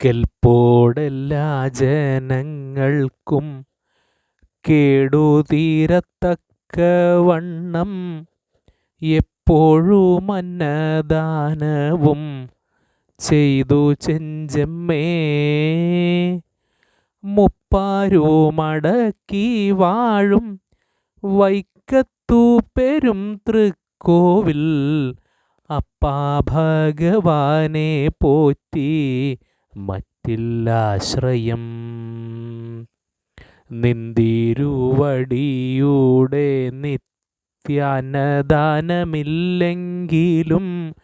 കെൽപ്പോടെല്ലാ ജനങ്ങൾക്കും കേടുതീരത്തക്കവണ്ണം എപ്പോഴും അന്നദാനവും ചെയ്തു ചെഞ്ചമ്മേ. മുപ്പാരുമടക്കി വാഴും വൈക്കത്തു പെരും തൃക്കോവിൽ അപ്പാ ഭഗവാനെ പോറ്റി മറ്റില്ലാശ്രയം. നിന്തിരുവടിയുടെ നിത്യാന്നദാനമില്ലെങ്കിലും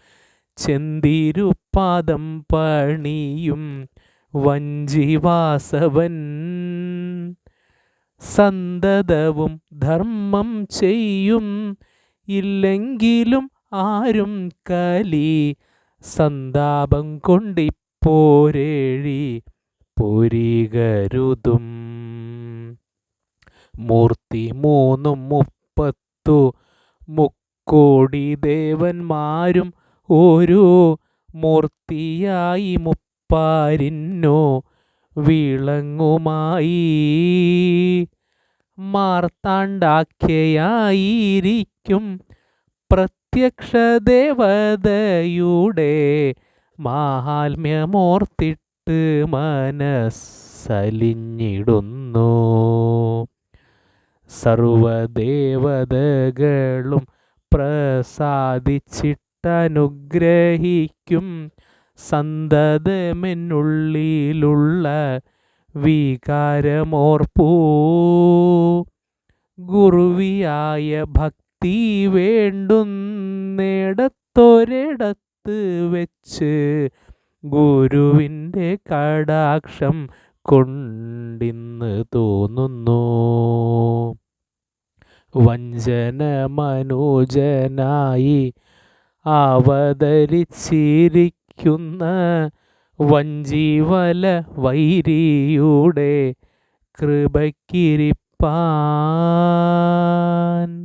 ചെന്തിരുപാദം പണിയും വഞ്ചിവാസവൻ. സന്തതവും ധർമ്മം ചെയ്യും ഇല്ലെങ്കിലും ആരും കലി സന്താപം കൊണ്ടിപ്പോരേഴി പൊരികരുതും. മൂർത്തി മൂന്നും മുപ്പത്തു മുക്കോടി ദേവന്മാരും ഒരു മൂർത്തിയായി മുപ്പാരിന്നോ വിളങ്ങുമായി. മാർത്താണ്ടാഖ്യയായിരിക്കും പ്രത്യക്ഷ ദേവതയുടെ മാഹാത്മ്യമോർത്തിട്ട് മനസ്സലിഞ്ഞിടുന്നു. സർവദേവതകളും പ്രസാദിച്ചിട്ടനുഗ്രഹിക്കും. സന്തതമെന്നുള്ളിലുള്ള വികാരമോർപ്പൂ. ഗുരുവിയായ ഭക്തി വേണ്ടുന്നിടത്തൊരിടത്ത് വെച്ച് ഗുരുവിന്റെ കടാക്ഷം കൊണ്ടിന്ന് തോന്നുന്നു. വഞ്ചന മനോജനായി അവതരിച്ചിരിക്കുന്ന വഞ്ചിവല വൈരിയുടെ കൃപക്കിരിപ്പാൻ